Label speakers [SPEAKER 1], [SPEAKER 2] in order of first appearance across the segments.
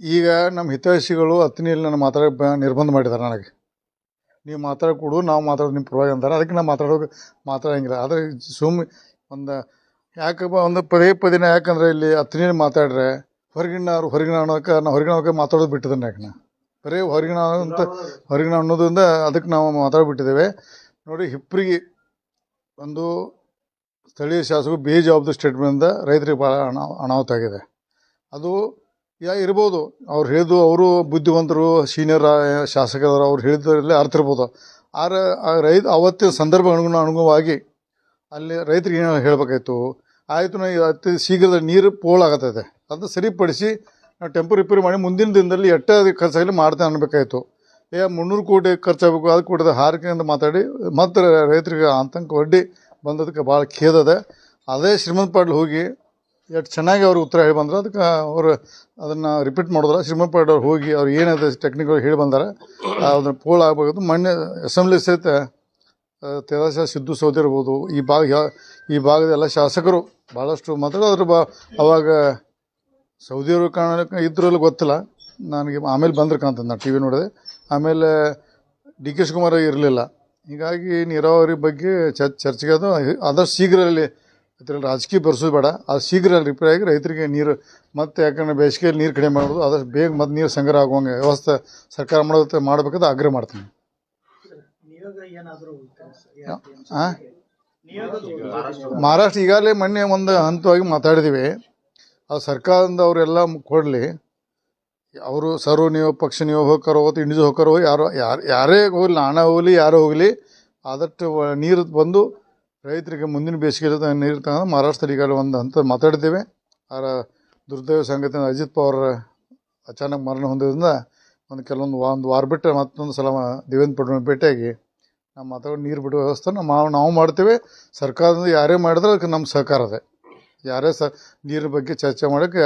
[SPEAKER 1] ಈಗ ನಮ್ಮ ಹಿತೈಷಿಗಳು ಹತ್ತನಿಯಲ್ಲಿ ನಾನು ಮಾತಾಡೋ ನಿರ್ಬಂಧ ಮಾಡಿದ್ದಾರೆ ನನಗೆ. ನೀವು ಮಾತಾಡಿ ಕೊಡು, ನಾವು ಮಾತಾಡೋದು ನಿಮ್ಮ ಪರವಾಗಿ ಅಂತಾರೆ. ಅದಕ್ಕೆ ನಾವು ಮಾತಾಡೋದು ಮಾತಾಡೋಂಗಿಲ್ಲ ಆದರೆ ಸುಮ್ಮ ಒಂದು ಯಾಕಪ್ಪ ಒಂದು ಪದೇ ಪದಿನ ಯಾಕಂದ್ರೆ ಇಲ್ಲಿ ಹತ್ತನಿಯಲ್ಲಿ ಮಾತಾಡ್ರೆ ಹೊರಗಿನ ಹೊರಗಿನ ಅನ್ನೋಕೆ ನಾ ಹೊರಗಿನ ಅವ್ರಿಗೆ ಮಾತಾಡೋದು ಬಿಟ್ಟಿದ್ದೇನೆ ಯಾಕೆ ನಾ? ಬರೀ ಹೊರಗಿನ ಅಂತ ಹೊರಗಿನ ಅನ್ನೋದ್ರಿಂದ ಅದಕ್ಕೆ ನಾವು ಮಾತಾಡ್ಬಿಟ್ಟಿದ್ದೇವೆ. ನೋಡಿ ಹಿಪ್ರಿಗೆ ಒಂದು ಸ್ಥಳೀಯ ಶಾಸಕರು ಬೇಜವಾಬ್ದಾರಿ ಸ್ಟೇಟ್ಮೆಂಟಿಂದ ರೈತರಿಗೆ ಭಾಳ ಅನಾ ಅನಾಹುತ ಆಗಿದೆ. ಅದು ಯಾ, ಇರ್ಬೋದು. ಅವ್ರು ಹೇಳಿದ್ದು ಅವರು ಬುದ್ಧಿವಂತರು ಸೀನಿಯರ್ ಶಾಸಕರು ಅವ್ರು ಹೇಳಿದ್ದರಲ್ಲಿ ಅರ್ಥ ಇರ್ಬೋದು. ಆದ್ರೆ ಆ ರೈತ, ಅವತ್ತಿನ ಸಂದರ್ಭ ಅನುಗುಣ, ಅನುಗುಣವಾಗಿ ಅಲ್ಲಿ ರೈತರಿಗೆ ಏನು ಹೇಳಬೇಕಾಯ್ತು. ಆಯಿತು ನಾ ಅತಿ ಶೀಘ್ರದ ನೀರು ಪೋಲ್ ಆಗತ್ತೈತೆ. ಅದು ಸರಿಪಡಿಸಿ ನಾವು ಟೆಂಪು ರಿಪೇರಿ ಮಾಡಿ ಮುಂದಿನ ದಿನದಲ್ಲಿ ಅದಕ್ಕೆ ಖರ್ಚಾಗಲಿ ಮಾಡ್ತೇನೆ ಅನ್ಬೇಕಾಯ್ತು. ಏ, ಮುನ್ನೂರು ಕೋಟಿ ಖರ್ಚಾಗಬೇಕು, ಅದು ಕೊಟ್ಟದ ಹಾರಿಕೆಯಿಂದ ಮಾತಾಡಿ ಮತ್ತೆ ರೈತರಿಗೆ ಆತಂಕ ಒಡ್ಡಿ ಬಂದದಕ್ಕೆ ಭಾಳ ಖೇದದೆ ಅದೇ ಶ್ರೀಮಂತ ಪಾಡ್ಲಿ ಹೋಗಿ ಎಷ್ಟು ಚೆನ್ನಾಗಿ ಅವರು ಉತ್ತರ ಹೇಳಿ ಬಂದ್ರೆ. ಅದಕ್ಕೆ ಅವರು ಅದನ್ನು ರಿಪೀಟ್ ಮಾಡಿದ್ರೆ. ಅವ್ರು ಹೋಗಿ ಅವ್ರು ಏನಿದೆ ಟೆಕ್ನಿಕಲ್ ಹೇಳಿ ಬಂದಾರೆ. ಅದನ್ನು ಪೋಲ್ ಆಗಬೇಕು ಮೊನ್ನೆ ಅಸೆಂಬ್ಲಿ ಸಹಿತ ತೆರಸ ಸಿದ್ದು ಸೌದಿ ಇರ್ಬೋದು ಈ ಭಾಗ ಈ ಭಾಗದ ಎಲ್ಲ ಶಾಸಕರು ಭಾಳಷ್ಟು ಮಾತ್ರ ಅದ್ರ ಬಾ, ಅವಾಗ ಸೌದಿಯವರು ಕಾಣ ಇದ್ರಲ್ಲಿ ಗೊತ್ತಿಲ್ಲ. ನನಗೆ ಆಮೇಲೆ ಬಂದ್ರೆ ಕಾಣ್ತದೆ. ನಾನು ಟಿ ವಿ ನೋಡಿದೆ. ಆಮೇಲೆ ಡಿ ಕೆ ಶಿವಕುಮಾರ್ ಇರಲಿಲ್ಲ. ಹೀಗಾಗಿ ನೀರಾವರಿ ಬಗ್ಗೆ ಚರ್ ಚರ್ಚೆಗೆ ಅದು ಆದಷ್ಟು ಶೀಘ್ರದಲ್ಲಿ ಇದರಲ್ಲಿ ರಾಜಕೀಯ ಬರ್ಸೋದು ಬೇಡ. ಅದು ಶೀಘ್ರ ರಿಪೇರಿ ಆಗಿ ರೈತರಿಗೆ ನೀರು ಮತ್ತೆ ಯಾಕಂದ್ರೆ ಬೇಸಿಗೆಯಲ್ಲಿ ನೀರು ಕಡಿಮೆ ಮಾಡೋದು ಆದಷ್ಟು ಬೇಗ ಮತ್ತೆ ನೀರು ಸಂಗ್ರಹ ಆಗುವಂಗೆ ವ್ಯವಸ್ಥೆ ಸರ್ಕಾರ ಮಾಡೋದು ಮಾಡಬೇಕಂತ ಆಗ್ರಹ ಮಾಡ್ತೀನಿ.
[SPEAKER 2] ನಿಯೋಗ ಏನಾದರೂ
[SPEAKER 1] ಆ? ಮಹಾರಾಷ್ಟ್ರ ಈಗಾಗಲೇ ಮೊನ್ನೆ ಒಂದು ಹಂತವಾಗಿ ಮಾತಾಡಿದ್ದೀವಿ ಅದು ಸರ್ಕಾರದಿಂದ ಅವರೆಲ್ಲ ಕೊಡಲಿ. ಅವರು ಸರ್ವ ನೀವು ಪಕ್ಷ ನೀವು ಹೋಗ್ಕಾರೋ ಅಥವಾ ಇಂಡಿಜು ಹೋಗ್ಕಾರೋ ಯಾರೋ ಯಾರು ಯಾರೇ ಹೋಗಲಿ ಹಣ ಹೋಗಲಿ ಯಾರೋ ಹೋಗಲಿ ಆದಷ್ಟು ನೀರು ಬಂದು ರೈತರಿಗೆ ಮುಂದಿನ ಬೇಸಿಗೆ ನೀರು ತಗೊಂಡು ಮಹಾರಾಷ್ಟ್ರ ಈಗಾಗಲೇ ಒಂದು ಅಂತ ಮಾತಾಡಿದ್ದೇವೆ. ಆರ ದುರ್ದೈವ ಸಂಗತಿ ಅಜಿತ್ ಪವಾರ್ ಅಚಾನಕ್ ಮರಣ ಹೊಂದಿದ್ರಿಂದ ಒಂದು ಕೆಲವೊಂದು ಒಂದು ವಾರ ಬಿಟ್ಟು ಮತ್ತೊಂದು ಸಲ ದೇವೇಂದ್ರ ಪಟ್ಟಣ ಭೇಟಿಯಾಗಿ ನಾವು ಮಾತಾಡೋ ನೀರು ಬಿಡುವ ವ್ಯವಸ್ಥೆ ನಾವು ನಾವು ಮಾಡ್ತೇವೆ. ಸರ್ಕಾರದಿಂದ ಯಾರೇ ಮಾಡಿದ್ರೆ ಅದಕ್ಕೆ ನಮ್ಮ ಸಹಕಾರ ಅದೇ. ಯಾರೇ ಸ ನೀರಿನ ಬಗ್ಗೆ ಚರ್ಚೆ ಮಾಡೋಕ್ಕೆ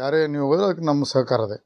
[SPEAKER 1] ಯಾರೇ ನೀವು ಹೋದ್ರೆ ಅದಕ್ಕೆ ನಮ್ಮ ಸಹಕಾರ ಇದೆ